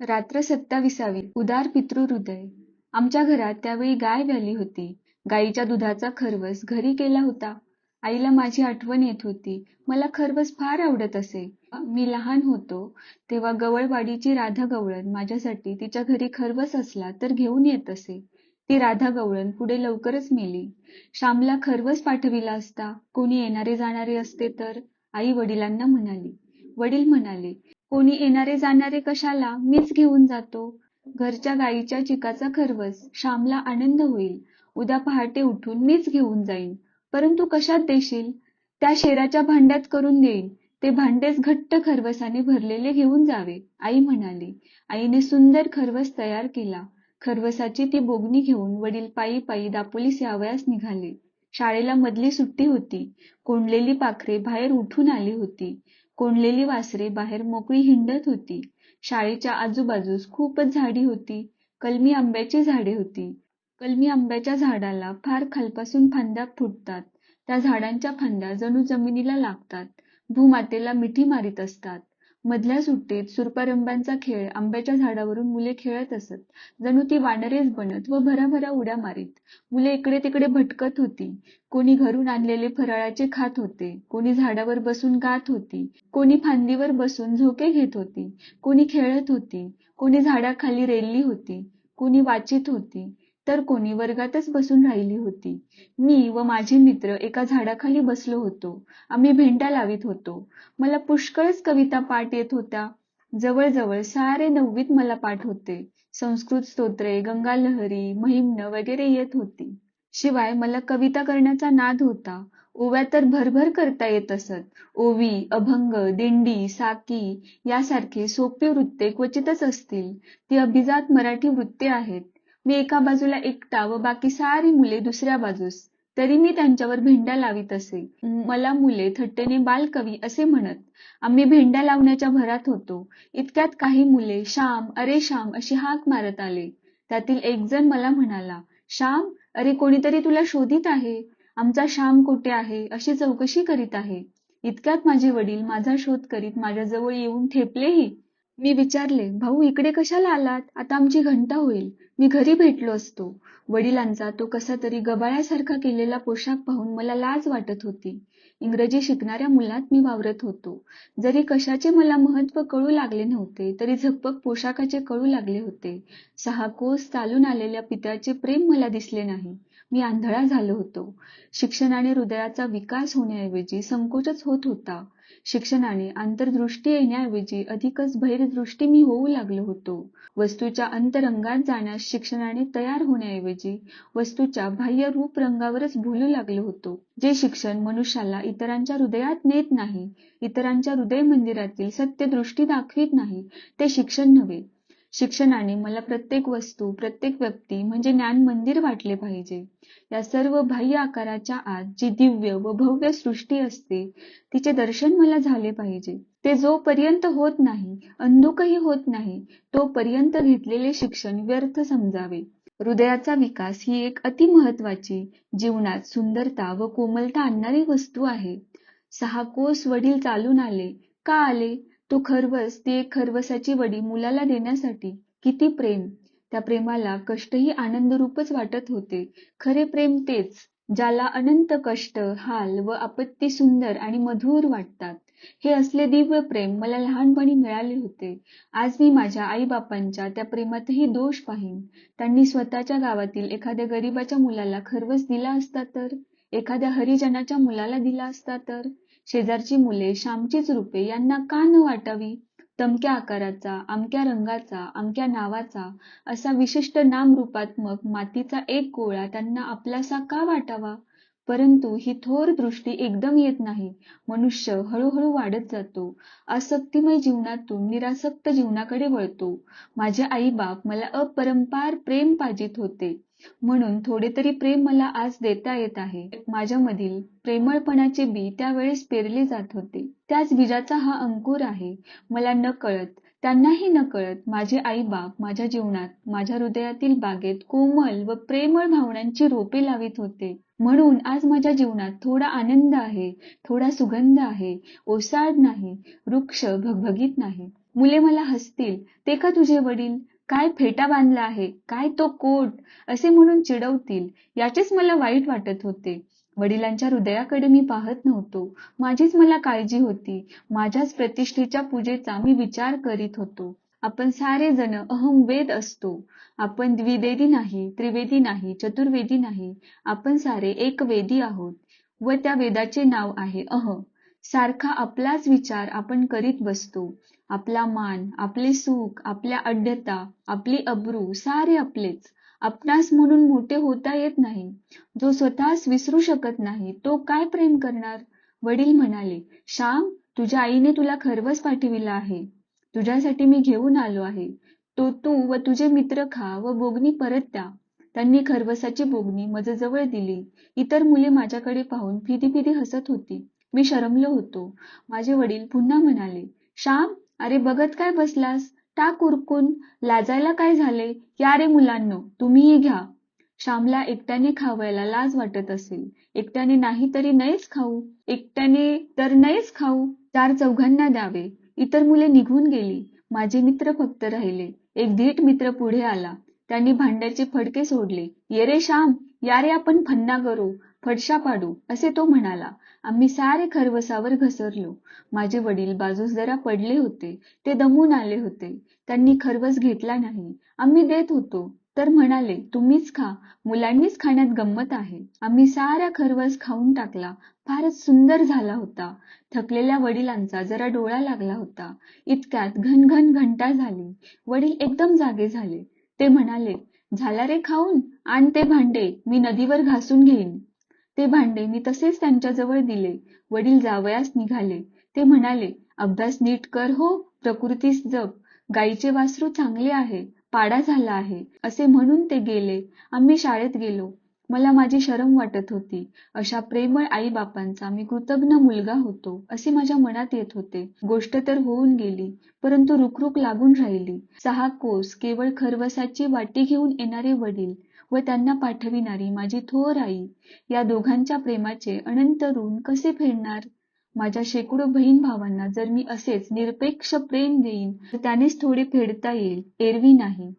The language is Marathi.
रात्र सत्ताविसावी. उदार पितृहृदय. आमच्या घरात त्यावेळी गाय व्याली होती. गायीच्या दुधाचा खरवस घरी केला होता. आईला माझी आठवण येत होती. मला खरवस फार आवडत असे. मी लहान होतो. तेव्हा गवळवाडीची राधा गवळण माझ्यासाठी तिच्या घरी खरवस असला तर घेऊन येत असे. ती राधा गवळण पुढे लवकरच मेली. श्यामला खरवस पाठविला असता. कोणी येणारे जाणारे असते तर? आई वडिलांना म्हणाली. वडील म्हणाले कोणी येणारे जाणारे कशाला मीच घेऊन जातो. घरच्या गाईच्या चिकाचा खरवस श्यामला आनंद होईल. उद्या पहाटे उठून मीच घेऊन जाईन. परंतु कशात देशील? त्या शेराच्या भांड्यात करून देईन. ते भांडेच घट्ट खरवसाने भरलेले घेऊन जावे आई म्हणाली. आईने सुंदर खरवस तयार केला. खरवसाची ती बोगणी घेऊन वडील पायी पायी दापोलीस यावयास निघाले. शाळेला मधली सुट्टी होती. कोंडलेली पाखरे बाहेर उठून आली होती. कोंडलेली वासरे बाहेर मोकळी हिंडत होती. शाळेच्या आजूबाजूस खूपच झाडी होती. कलमी आंब्याची झाडे होती. कलमी आंब्याच्या झाडाला फार खालपासून फांद्या फुटतात. त्या झाडांच्या फांद्या जणू जमिनीला लागतात. भूमातेला मिठी मारीत असतात. मधल्या सुट्टीत सुरपारंबांचा खेळ आंब्याच्या झाडावरून मुले खेळत असत. जणू ती वानरेच बनत व भराभरा उड्या मारीत. मुले इकडे तिकडे भटकत होती. कोणी घरून आणलेले फराळाचे खात होते. कोणी झाडावर बसून गात होती. कोणी फांदीवर बसून झोके घेत होती. कोणी खेळत होती. कोणी झाडाखाली रेलली होती. कोणी वाचित होती. तर कोणी वर्गातच बसून राहिली होती. मी व माझे मित्र एका झाडाखाली बसलो होतो. आम्ही भेंडा लावित होतो. मला पुष्कळच कविता पाठ येत होत्या. जवळजवळ सारे नववीत मला पाठ होते. संस्कृत स्तोत्रे गंगालहरी महिम्न वगैरे येत होती. शिवाय मला कविता करण्याचा नाद होता. ओव्या तर भरभर करता येत असत. ओवी अभंग दिंडी साकी यासारखे सोपी वृत्ते क्वचितच असतील. ती अभिजात मराठी वृत्ते आहेत. मी एका बाजूला एकटा व बाकी सारी मुले दुसऱ्या बाजूस. तरी मी त्यांच्यावर भेंड्या लावित असे. मला मुले थट्टेने बालकवी असे म्हणत. आम्ही भेंड्या लावण्याच्या भरात होतो. इतक्यात काही मुले श्याम अरे श्याम अशी हाक मारत आले. त्यातील एक जण मला म्हणाला श्याम अरे कोणीतरी तुला शोधित आहे? आमचा श्याम कुठे आहे? अशी चौकशी करीत आहे. इतक्यात माझे वडील माझा शोध करीत माझ्याजवळ येऊन ठेपलेही मी विचारले भाऊ इकडे कशाला आलात? आता आमची घंटा होईल. मी घरी भेटलो असतो. वडिलांचा तो कसा तरी गबाळ्यासारखा केलेला पोशाख पाहून मला लाज वाटत होती. इंग्रजी शिकणाऱ्या मुलात मी वावरत होतो. जरी कशाचे मला महत्त्व कळू लागले नव्हते तरी झकपक पोशाखाचे कळू लागले होते. सहा कोस चालून आलेल्या पित्याचे प्रेम मला दिसले नाही. मी आंधळा झालो होतो. शिक्षणाने हृदयाचा विकास होण्याऐवजी संकोचच होत होता. शिक्षणाने आंतरदृष्टी येण्याऐवजी अधिकच बहिर्दृष्टी मी होऊ लागलो होतो. वस्तूच्या अंतरंगात जाण्यास शिक्षणाने तयार होण्याऐवजी वस्तूच्या बाह्य रूप रंगावरच भुलू लागलो होतो. जे शिक्षण मनुष्याला इतरांच्या हृदयात नेत नाही इतरांच्या हृदय मंदिरातील सत्यदृष्टी दाखवित नाही ते शिक्षण नव्हे. शिक्षणाने मला प्रत्येक वस्तू प्रत्येक व्यक्ती म्हणजे ज्ञान मंदिर वाटले पाहिजे. या सर्व बाह्य आकाराच्या आत जी दिव्य व भव्य सृष्टी असते तिचे दर्शन मला झाले पाहिजे. ते जोपर्यंत होत नाही अंधुकही होत नाही तोपर्यंत घेतलेले शिक्षण व्यर्थ समजावे. हृदयाचा विकास ही एक अतिमहत्वाची जीवनात सुंदरता व कोमलता आणणारी वस्तू आहे. सहा कोस वडील चालून आले. का आले? तो खरवस ती एक खरवसाची वडी मुलाला देण्यासाठी किती प्रेम. त्या प्रेमाला कष्टही आनंदरूपच वाटत होते. खरे प्रेम तेच ज्याला अनंत कष्ट हाल व आपत्ती सुंदर आणि मधुर वाटतात. हे असले दिव्य प्रेम मला लहानपणी मिळाले होते. आज मी माझ्या आईबापांच्या त्या प्रेमातही दोष पाहीन. त्यांनी स्वतःच्या गावातील एखाद्या गरीबाच्या मुलाला खरवस दिला असता तर? एखाद्या हरिजनाच्या मुलाला दिला असता तर? शेजारची मुले श्यामचीच रूपे यांना का न वाटावी? तमक्या आकाराचा अमक्या रंगाचा अमक्या नावाचा असा विशिष्ट नामरूपात्मक मातीचा एक गोळा त्यांना आपलासा का वाटावा? परंतु ही थोर दृष्टी एकदम येत नाही. मनुष्य हळूहळू वाढत जातो. आसक्तिमय जीवनातून निरासक्त जीवनाकडे वळतो. माझे आई बाप मला अपरंपार प्रेम पाजित होते. म्हणून थोडे तरी प्रेम मला आज देता येत आहे. माझ्यामधील प्रेमळपणाचे बी त्यावेळेस पेरले जात होते. त्याच बीजाचा हा अंकुर आहे. मला नकळत त्यांनाही नकळत माझे आई बाप माझ्या जीवनात माझ्या हृदयातील बागेत कोमल व प्रेमळ भावनांची रोपे लावित होते. म्हणून आज माझ्या जीवनात थोडा आनंद आहे थोडा सुगंध आहे ओसाड नाही वृक्ष भगभगीत नाही. मुले मला हसतील ते का तुझे वडील? काय फेटा बांधला आहे? काय तो कोट? असे म्हणून चिडवतील याचेच मला वाईट वाटत होते. वडिलांच्या हृदयाकडे मी पाहत नव्हतो. माझीच मला काळजी होती. माझ्याच प्रतिष्ठेच्या पूजेचा मी विचार करीत होतो. आपण सारे जण अहम वेद असतो. आपण द्विवेदी नाही त्रिवेदी नाही चतुर्वेदी नाही. आपण सारे एक वेदी आहोत. व त्या वेदाचे नाव आहे अह. सारखा आपलाच विचार आपण करीत बसतो. आपला मान आपले सुख आपल्या अड्यता आपली अब्रू सारे आपलेच. आपणास म्हणून मोठे होता येत नाही. जो स्वतःच विसरू शकत नाही तो काय प्रेम करणार? वडील म्हणाले श्याम तुझ्या आईने तुला खरवस पाठविला आहे. तुझ्यासाठी मी घेऊन आलो आहे. तो तू व तुझे मित्र खा व बोगणी परत द्या. त्यांनी खरवसाची बोगणी मजजवळ दिली. इतर मुले माझ्याकडे पाहून फिदी फिदी हसत होती. मी शरमलो होतो. माझे वडील पुन्हा म्हणाले श्याम अरे बघत काय बसलास? टाक उरकून. लाजायला काय झाले? या रे मुलांनो तुम्हीही घ्या. श्यामला एकट्याने खावायला लाज वाटत असेल एकट्याने नाही तरी नाहीच खाऊ. एकट्याने तर नाहीच खाऊ. चार चौघांना द्यावे. इतर मुले निघून गेली. माझे मित्र फक्त राहिले. एक धीट मित्र पुढे आला. त्यांनी भांड्याचे फडके सोडले. ये रे श्याम या रे आपण फन्ना करू. फडशा पाडू असे तो म्हणाला. आम्ही सारे खरवसावर घसरलो. माझे वडील बाजूस जरा पडले होते. ते दमून आले होते. त्यांनी खरवस घेतला नाही. आम्ही देत होतो. तर म्हणाले तुम्हीच खा. मुलांनीच खाण्यात गंमत आहे. आम्ही सारा खरवस खाऊन टाकला. फारच सुंदर झाला होता. थकलेल्या वडिलांचा जरा डोळा लागला होता. इतक्यात घनघन घंटा झाली. वडील एकदम जागे झाले. ते म्हणाले झाला रे खाऊन. आण ते भांडे. मी नदीवर घासून घेईन. ते भांडे मी तसेच त्यांच्याजवळ दिले. वडील जावयास निघाले. ते म्हणाले अभ्यास नीट कर हो. प्रकृतीस जप गाईचे वासरू चांगले आहे. पाडा झाला आहे. असे म्हणून ते गेले. आम्ही शाळेत गेलो. मला माझी शरम वाटत होती. अशा प्रेमळ आई बापांचा मी कृतज्ञ मुलगा होतो असे माझ्या मनात येत होते. गोष्ट तर होऊन गेली परंतु रुखरुख लागून राहिली. सहा कोस केवळ खरवसाची वाटी घेऊन येणारे वडील व त्यांना पाठविणारी माझी थोर आई. या दोघांच्या प्रेमाचे अनंत ऋण कसे फेडणार? माझ्या शेकडो बहीण भावांना जर मी असेच निरपेक्ष प्रेम देईन तर त्यानेच थोडे फेडता येईल एरवी नाही.